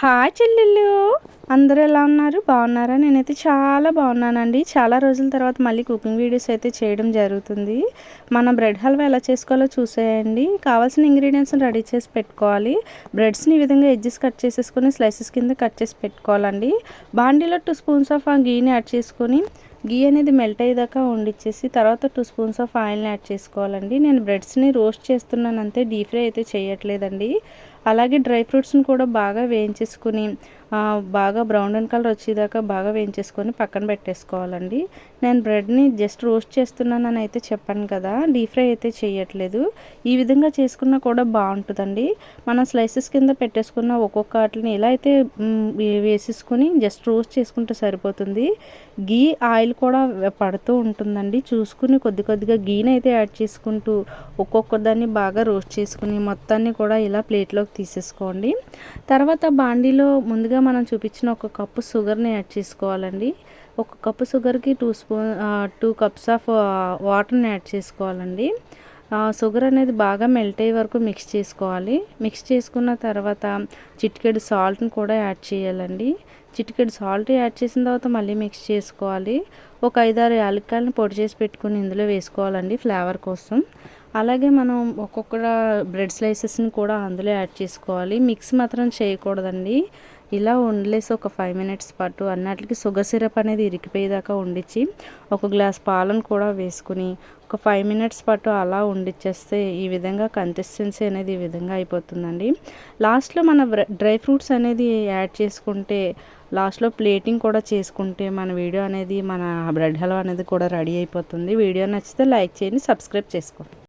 Hi చెల్లెళ్ళు అందరూ ఎలా ఉన్నారు? బాగున్నారా? నేనైతే చాలా బాగున్నానండి. చాలా రోజుల తర్వాత మళ్ళీ కుకింగ్ వీడియోస్ అయితే చేయడం జరుగుతుంది. మనం బ్రెడ్ హల్వా ఎలా చేసుకోవాలో చూసేయండి. కావాల్సిన ఇంగ్రీడియంట్స్ని రెడీ చేసి పెట్టుకోవాలి. బ్రెడ్స్ని ఈ విధంగా ఎడ్జెస్ కట్ చేసేసుకొని స్లైసెస్ కింద కట్ చేసి పెట్టుకోవాలండి. బాండీలో టూ స్పూన్స్ ఆఫ్ ఆ గీని యాడ్ చేసుకొని గీ అనేది మెల్ట్ అయ్యేదాకా వండిచ్చేసి తర్వాత టూ స్పూన్స్ ఆఫ్ ఆయిల్ని యాడ్ చేసుకోవాలండి. నేను బ్రెడ్స్ని రోస్ట్ చేస్తున్నాను అంతే డీప్ ఫ్రై అయితే చేయట్లేదండి. అలాగే డ్రై ఫ్రూట్స్ని కూడా బాగా వేయించేసుకుని బాగా బ్రౌన్ అండ్ కలర్ వచ్చేదాకా బాగా వేయించేసుకొని పక్కన పెట్టేసుకోవాలండి. నేను బ్రెడ్ని జస్ట్ రోస్ట్ చేస్తున్నానని అయితే చెప్పాను కదా డీప్ ఫ్రై అయితే చేయట్లేదు. ఈ విధంగా చేసుకున్నా కూడా బాగుంటుందండి. మనం స్లైసెస్ కింద పెట్టేసుకున్న ఒక్కొక్క వాటిని ఎలా అయితే వేసేసుకొని జస్ట్ రోస్ట్ చేసుకుంటే సరిపోతుంది. గీ ఆయిల్ కూడా పడుతూ ఉంటుందండి. చూసుకుని కొద్ది కొద్దిగా గీని అయితే యాడ్ చేసుకుంటూ ఒక్కొక్క దాన్ని బాగా రోస్ట్ చేసుకుని మొత్తాన్ని కూడా ఇలా ప్లేట్లోకి తీసేసుకోండి. తర్వాత బాండీలో ముందుగా మనం చూపించిన ఒక కప్పు షుగర్ని యాడ్ చేసుకోవాలండి. ఒక కప్పు షుగర్కి two spoon two cups of వాటర్ని యాడ్ చేసుకోవాలండి. షుగర్ అనేది బాగా మెల్ట్ అయ్యే వరకు మిక్స్ చేసుకోవాలి. మిక్స్ చేసుకున్న తర్వాత చిటికెడు సాల్ట్ని కూడా యాడ్ చేయాలండి. చిటికెడు సాల్ట్ యాడ్ చేసిన తర్వాత మళ్ళీ మిక్స్ చేసుకోవాలి. ఒక ఐదారు యాలక్కాయలను పొడి చేసి పెట్టుకుని ఇందులో వేసుకోవాలండి ఫ్లేవర్ కోసం. అలాగే మనం ఒక్కొక్క బ్రెడ్ స్లైసెస్ని కూడా అందులో యాడ్ చేసుకోవాలి. మిక్స్ మాత్రం చేయకూడదండి. ఇలా వండలేసి ఒక ఫైవ్ మినిట్స్ పాటు అన్నట్లకి షుగర్ సిరప్ అనేది ఇరికిపోయేదాకా ఉండిచ్చి ఒక గ్లాస్ పాలను కూడా వేసుకుని ఒక ఫైవ్ మినిట్స్ పాటు అలా వండిచ్చేస్తే ఈ విధంగా కన్సిస్టెన్సీ అనేది ఈ విధంగా అయిపోతుందండి. లాస్ట్లో మన డ్రై ఫ్రూట్స్ అనేది యాడ్ చేసుకుంటే లాస్ట్లో ప్లేటింగ్ కూడా చేసుకుంటే మన వీడియో అనేది మన బ్రెడ్ హల్వా అనేది కూడా రెడీ అయిపోతుంది. వీడియో నచ్చితే లైక్ చేయండి సబ్స్క్రైబ్ చేసుకోండి.